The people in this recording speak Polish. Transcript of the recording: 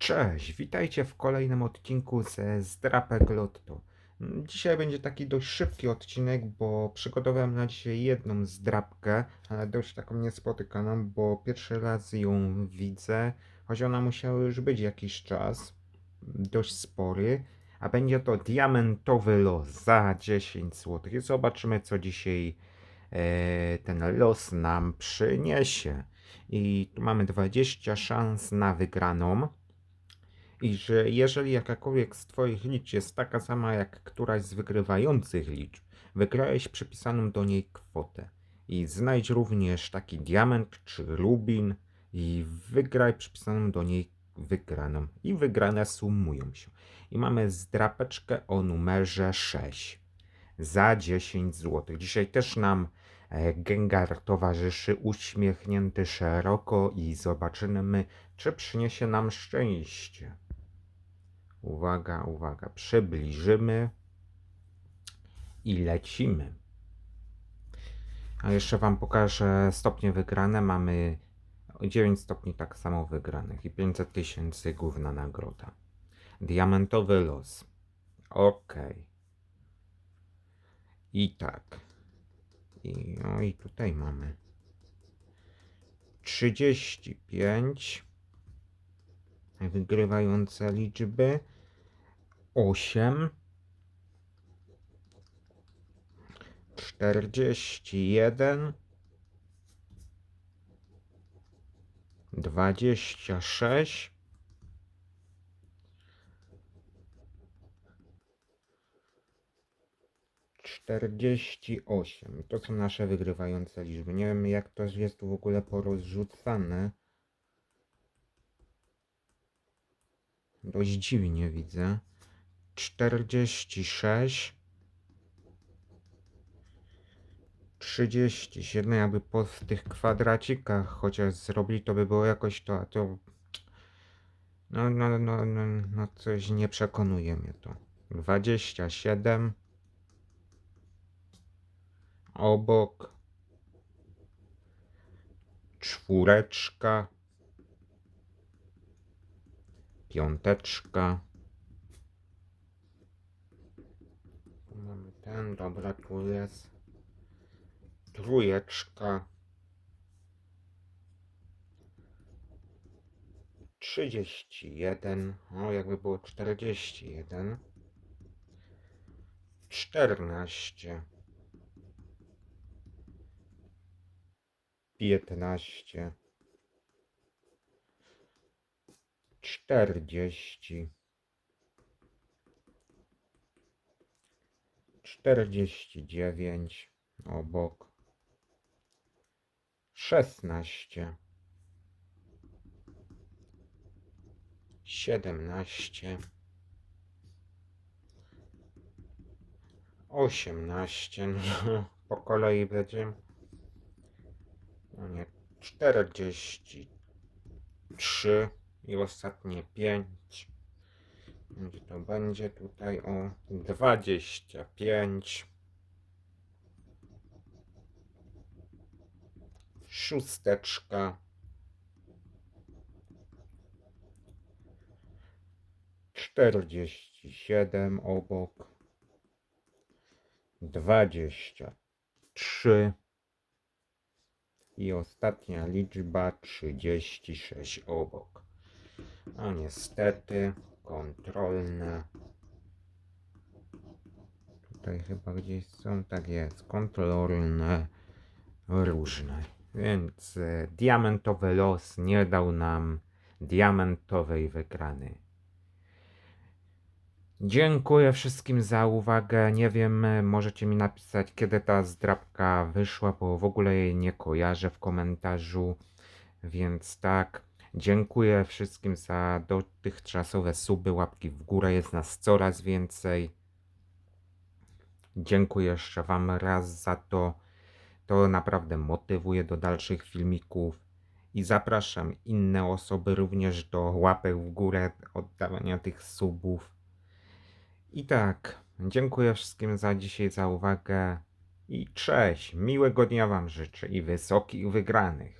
Cześć, witajcie w kolejnym odcinku ze Zdrapek Lotto. Dzisiaj będzie taki dość szybki odcinek, bo przygotowałem na dzisiaj jedną zdrapkę, ale dość taką niespotykaną, bo pierwszy raz ją widzę, choć ona musiała już być jakiś czas, dość spory, a będzie to diamentowy los za 10 zł. Zobaczymy, co dzisiaj e, ten los nam przyniesie. I tu mamy 20 szans na wygraną i że jeżeli jakakolwiek z Twoich liczb jest taka sama jak któraś z wygrywających liczb, wygrałeś przypisaną do niej kwotę. I znajdź również taki diament czy rubin i wygraj przypisaną do niej wygraną. I wygrane sumują się. I mamy zdrapeczkę o numerze 6 za 10 zł. Dzisiaj też nam e, Gengar towarzyszy uśmiechnięty szeroko i zobaczymy, czy przyniesie nam szczęście. Uwaga, uwaga, przybliżymy i lecimy. A jeszcze Wam pokażę stopnie wygrane. Mamy 9 stopni tak samo wygranych i 500 tysięcy główna nagroda. Diamentowy los. Ok. I tak. I, no i tutaj mamy 35 wygrywające liczby 8 41 26 48. To są nasze wygrywające liczby. Nie wiem jak to jest w ogóle porozrzucane. Dość dziwnie widzę. 46 37 jakby po tych kwadracikach chociaż zrobili to by było jakoś to, a to no, no, no, no, no coś nie przekonuje mnie to. 27 obok czwóreczka piąteczka. Mamy ten, dobra, tu jest trójeczka. Trzydzieści jeden, o jakby było czterdzieści jeden. Czternaście. Piętnaście. Czterdzieści, czterdzieści dziewięć obok, szesnaście, siedemnaście, osiemnaście, no, po kolei będzie, no nie, czterdzieści trzy, i ostatnie 5. Gdzie to będzie tutaj o 25. Szósteczka. Czterdzieści siedem obok. Dwadzieścia trzy. I ostatnia liczba trzydzieści sześć obok. A niestety kontrolne. Tutaj chyba gdzieś są, tak jest, kontrolne różne. Więc e, diamentowy los nie dał nam diamentowej wygrany. Dziękuję wszystkim za uwagę. Nie wiem, e, możecie mi napisać, kiedy ta zdrabka wyszła, bo w ogóle jej nie kojarzę w komentarzu. Więc tak. Dziękuję wszystkim za dotychczasowe suby, łapki w górę, jest nas coraz więcej. Dziękuję jeszcze Wam raz za to. To naprawdę motywuje do dalszych filmików. I zapraszam inne osoby również do łapek w górę, oddawania tych subów. I tak, dziękuję wszystkim za dzisiaj, za uwagę. I cześć, miłego dnia Wam życzę i wysokich wygranych.